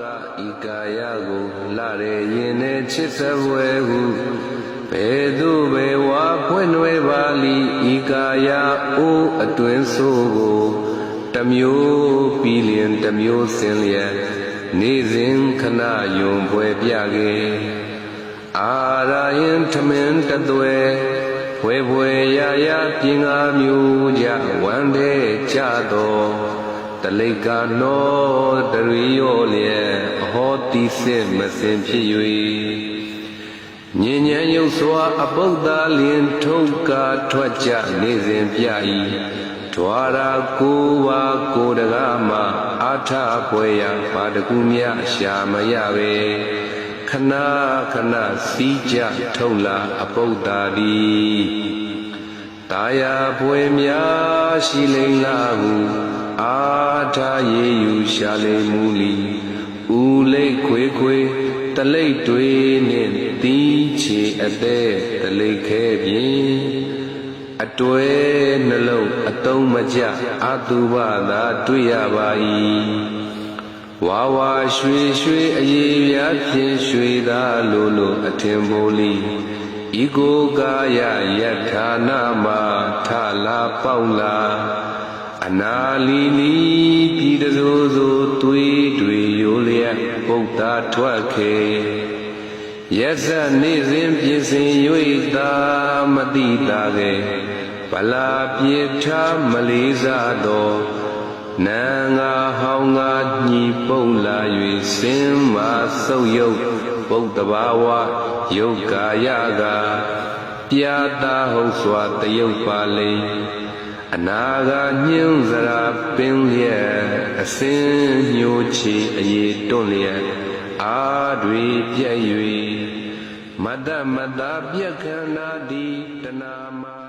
ကဤကာယကိုလှရဲရင်နဲ့ချစ်စပွဲဟုဘယ်သို့ပဲဝါဖွင့်ွယ်ပါလီဤကာယအိုးအတွင်းဆိုးကိုတစ်မျိုးပြီးလျင်တစ်မျိုးစင်လျက်နေစဉ်ခဏယုံပွဲပြခဲ့အာရယင်ထမင်းတသွဲဘွယ်ဘွယ်ရရပြင်ငါမျိုးကြဝမ်းတဲ့ကြတော် တလိကနောတရိယောလျက်အဟောတိစစ်မစင်ဖြစ်၍ညဉ့်ညံရုပ်စွာအပုဒ္ဒါလင်ထုတ်ကာထွက်ကြနေစဉ်ပြ၏ဒွါရာကိုပါကိုတကားမှအာထပွဲရပါတကူမြရှာမရပဲခဏခဏစီးကြထုတ်လာအပုဒ္ဒါဒီတာယာပွဲများရှိလိမ့်လာဟု အာထရေယူရှာလိမ့်မူလီဦးလိတ်ခွေခွေတလိတ်တွေနှင့်တီးချေအသက်တလိတ်ခဲပြင်းအတွဲနှလုံးအတုံးမကြအာတုဘသာတွေ့ရပါ၏ဝါဝါရွှေရွှေအည်ပြားဖြင့်ရွှေသာလိုလိုအထင်မိုးလီဤကိုကာယယထာနာမထလာပေါက်လာ အနာလီလီပြည်တစိုးစိုးသွေးတွေရိုလျက်ပုတ်သာထွက်ခေရက်စနေစဉ်ပြင်ဆင်၍သာမတိတာကေဗလာပြေထားမလေးစားသောနံငါဟောင်းငါညီပုံလာ၍စင်မာဆုပ်ယုတ်ပုတ်တဘာဝယုတ်ကာယကပြာတာဟုတ်စွာတယုတ်ပါလိမ့် အနာဂါညှင်းစရာပင်လျက်အစင်းညိုချီအေတွန့်လျက်အာတွေပြည့်၍မတ္တမတ္တပြက်ခန္ဓာဒီတနာမှာ